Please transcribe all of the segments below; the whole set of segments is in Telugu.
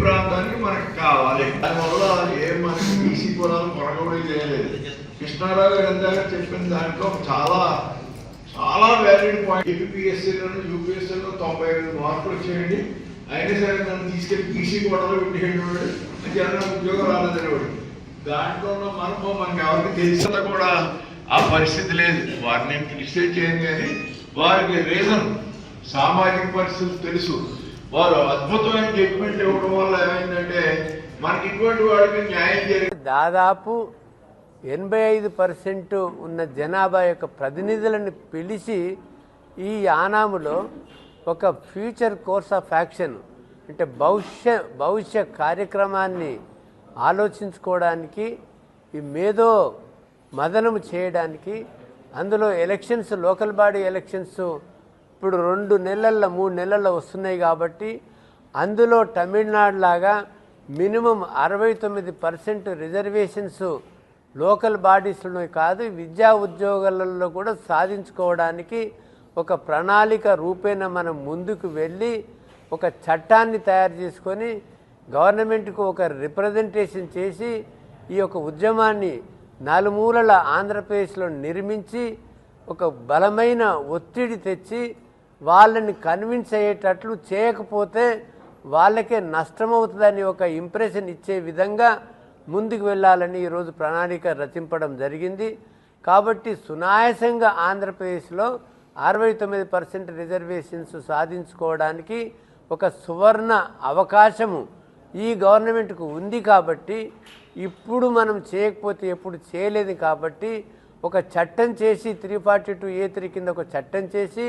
ప్రాంతానికి మనకు కావాలి. దానివల్ల ఏ మనకి బీసీ పొలాలు కొనగోడు చేయలేదు. కృష్ణారావు గారు ఎంత చెప్పిన దాంట్లో చాలా చాలా వ్యాలిడ్ పాయింట్ యూపీఎస్సీలోను యూపీఎస్సీలో తొంభై ఐదు మార్కులు వచ్చేయండి. అయినా సరే నన్ను తీసుకెళ్ళి బీసీ కోటలో పెట్టేయండి అది ఏమైనా ఉద్యోగం రాలేదనేవాడు దాంట్లో ఉన్న మనము మనకి ఎవరికి తెలిసినా కూడా ఆ పరిస్థితి లేదు. వారిని పిలిస్తే చేయండి కానీ వారికి రీజన్ సామాజిక పరిస్థితులు తెలుసు. వారు అద్భుతమైన జడ్జిమెంట్ ఇవ్వడం వల్ల ఏమైందంటే మనకి ఇటువంటి వాడికి న్యాయం జరిగింది దాదాపు ఎనభై ఐదు పర్సెంట్ ఉన్న జనాభా యొక్క ప్రతినిధులను పిలిచి ఈ ఆనాములో ఒక ఫ్యూచర్ కోర్స్ ఆఫ్ యాక్షన్ అంటే భవిష్య భవిష్య కార్యక్రమాన్ని ఆలోచించుకోవడానికి ఈ మేధో మదనము చేయడానికి అందులో ఎలక్షన్స్ లోకల్ బాడీ ఎలక్షన్స్ ఇప్పుడు రెండు నెలల్లో మూడు నెలల్లో వస్తున్నాయి కాబట్టి అందులో తమిళనాడు లాగా మినిమం అరవై తొమ్మిది పర్సెంట్ రిజర్వేషన్స్ లోకల్ బాడీస్లో కాదు విద్యా ఉద్యోగాలలో కూడా సాధించుకోవడానికి ఒక ప్రణాళిక రూపేణ మనం ముందుకు వెళ్ళి ఒక చట్టాన్ని తయారు చేసుకొని గవర్నమెంట్కు ఒక రిప్రజెంటేషన్ చేసి ఈ యొక్క ఉద్యమాన్ని నలుమూలల ఆంధ్రప్రదేశ్లో నిర్మించి ఒక బలమైన ఒత్తిడి తెచ్చి వాళ్ళని కన్విన్స్ అయ్యేటట్లు చేయకపోతే వాళ్ళకే నష్టమవుతుందని ఒక ఇంప్రెషన్ ఇచ్చే విధంగా ముందుకు వెళ్ళాలని ఈరోజు ప్రణాళిక రచింపడం జరిగింది. కాబట్టి సునాయాసంగా ఆంధ్రప్రదేశ్లో అరవై తొమ్మిది పర్సెంట్ రిజర్వేషన్స్ సాధించుకోవడానికి ఒక సువర్ణ అవకాశము ఈ గవర్నమెంట్కు ఉంది కాబట్టి ఇప్పుడు మనం చేయకపోతే ఎప్పుడు చేయలేదు కాబట్టి ఒక చట్టం చేసి three forty two A three కింద ఒక చట్టం చేసి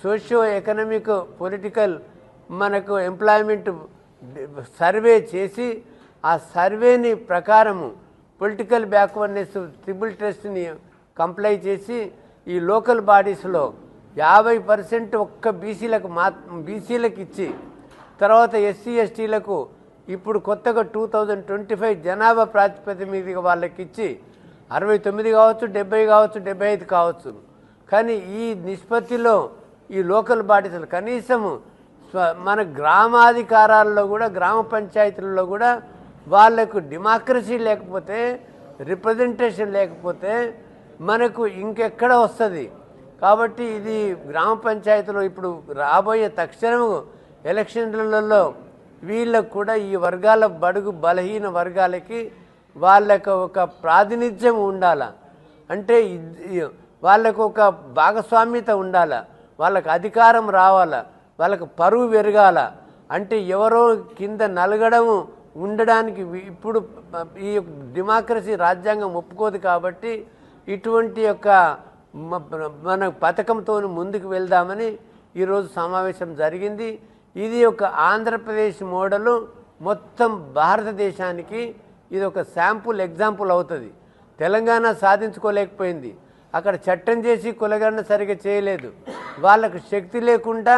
సోషియో ఎకనామిక్ పొలిటికల్ మనకు ఎంప్లాయ్మెంట్ సర్వే చేసి ఆ సర్వేని ప్రకారము పొలిటికల్ బ్యాక్వర్డ్నెస్ ట్రిపుల్ టెస్ట్ని కంప్లై చేసి ఈ లోకల్ బాడీస్లో యాభై పర్సెంట్ ఒక్క బీసీలకు మా బీసీలకు ఇచ్చి తర్వాత ఎస్సీ ఎస్టీలకు ఇప్పుడు కొత్తగా టూ థౌజండ్ ట్వంటీ ఫైవ్ జనాభా ప్రాతిపదిక మీద వాళ్ళకి ఇచ్చి అరవై తొమ్మిది కావచ్చు డెబ్బై కావచ్చు డెబ్బై ఐదు కావచ్చు. కానీ ఈ నిష్పత్తిలో ఈ లోకల్ బాడీస్ కనీసము మన గ్రామాధికారాల్లో కూడా గ్రామ పంచాయతీలలో కూడా వాళ్ళకు డెమోక్రసీ లేకపోతే రిప్రజెంటేషన్ లేకపోతే మనకు ఇంకెక్కడ వస్తుంది? కాబట్టి ఇది గ్రామ పంచాయతీలో ఇప్పుడు రాబోయే తక్షణము ఎలక్షన్లలో వీళ్ళకు కూడా ఈ వర్గాల బడుగు బలహీన వర్గాలకి వాళ్ళకు ఒక ప్రాతినిధ్యం ఉండాల. అంటే వాళ్ళకు ఒక భాగస్వామ్యత ఉండాల. వాళ్ళకి అధికారం రావాల? వాళ్ళకి పరువు పెరగాల? అంటే ఎవరో కింద నలగడం ఉండడానికి ఇప్పుడు ఈ డెమోక్రసీ రాజ్యాంగం ఒప్పుకోదు కాబట్టి ఇటువంటి యొక్క మన పథకంతో ముందుకు వెళ్దామని ఈరోజు సమావేశం జరిగింది. ఇది ఒక ఆంధ్రప్రదేశ్ మోడలు మొత్తం భారతదేశానికి ఇది ఒక శాంపుల్ ఎగ్జాంపుల్ అవుతుంది. తెలంగాణ సాధించుకోలేకపోయింది. అక్కడ చట్టం చేసి కులగరణ సరిగా చేయలేదు. వాళ్ళకు శక్తి లేకుండా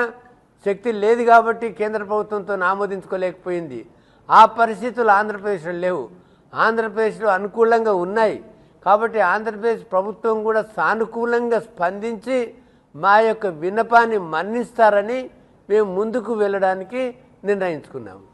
శక్తి లేదు కాబట్టి కేంద్ర ప్రభుత్వంతో ఆమోదించుకోలేకపోయింది. ఆ పరిస్థితులు ఆంధ్రప్రదేశ్లో లేవు. ఆంధ్రప్రదేశ్లో అనుకూలంగా ఉన్నాయి. కాబట్టి ఆంధ్రప్రదేశ్ ప్రభుత్వం కూడా సానుకూలంగా స్పందించి మా యొక్క విన్నపాన్ని మన్నిస్తారని మేము ముందుకు వెళ్ళడానికి నిర్ణయించుకున్నాము.